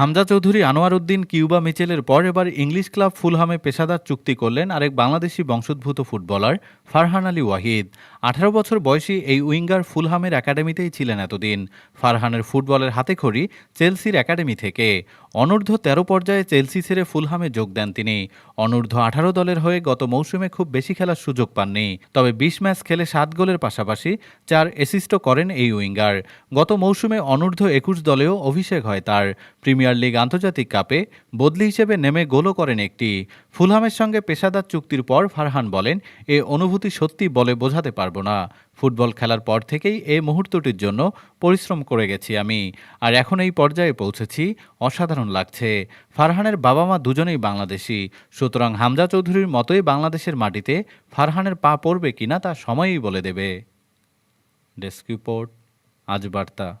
Hamza Chowdhury Anwar Uddin Cuba মিচেলের পর এবার ইংলিশ ক্লাব ফুলহামে পেশাদার চুক্তি করলেন আরেক বাংলাদেশি বংশোদ্ভূত ফুটবলার ফারহান আলী ওয়াহিদ। আঠারো বছর বয়সী এই উইঙ্গার ফুলহামের একাডেমিতেই ছিলেন এতদিন। ফারহানের ফুটবলের হাতেখড়ি চেলসির একাডেমি থেকে। অনূর্ধ্ব তেরো পর্যায়ে চেলসি ছেড়ে ফুলহামে যোগ দেন তিনি। অনূর্ধ্ব আঠারো দলের হয়ে গত মৌসুমে খুব বেশি খেলার সুযোগ পাননি। তবে বিশ ম্যাচ খেলে সাত গোলের পাশাপাশি চার অ্যাসিস্টও করেন এই উইঙ্গার। গত মৌসুমে অনূর্ধ্ব একুশ দলেও অভিষেক হয় তার। প্রিমিয়ার লিগ আন্তর্জাতিক কাপে বদলি হিসেবে নেমে গোলও করেন একটি। ফুলহামের সঙ্গে পেশাদার চুক্তির পর ফারহান বলেন, এ অনুভূতি সত্যি বলে বোঝাতে পারব না। ফুটবল খেলার পর থেকেই এই মুহূর্তটির জন্য পরিশ্রম করে গেছি আমি। আর এখন এই পর্যায়ে পৌঁছেছি, অসাধারণ লাগছে। ফারহানের বাবা মা দুজনেই বাংলাদেশি। সুতরাং হামজা চৌধুরীর মতোই বাংলাদেশের মাটিতে ফারহানের পা পড়বে কিনা তা সময়ই বলে দেবে। ডেস্ক রিপোর্ট, আজ বার্তা।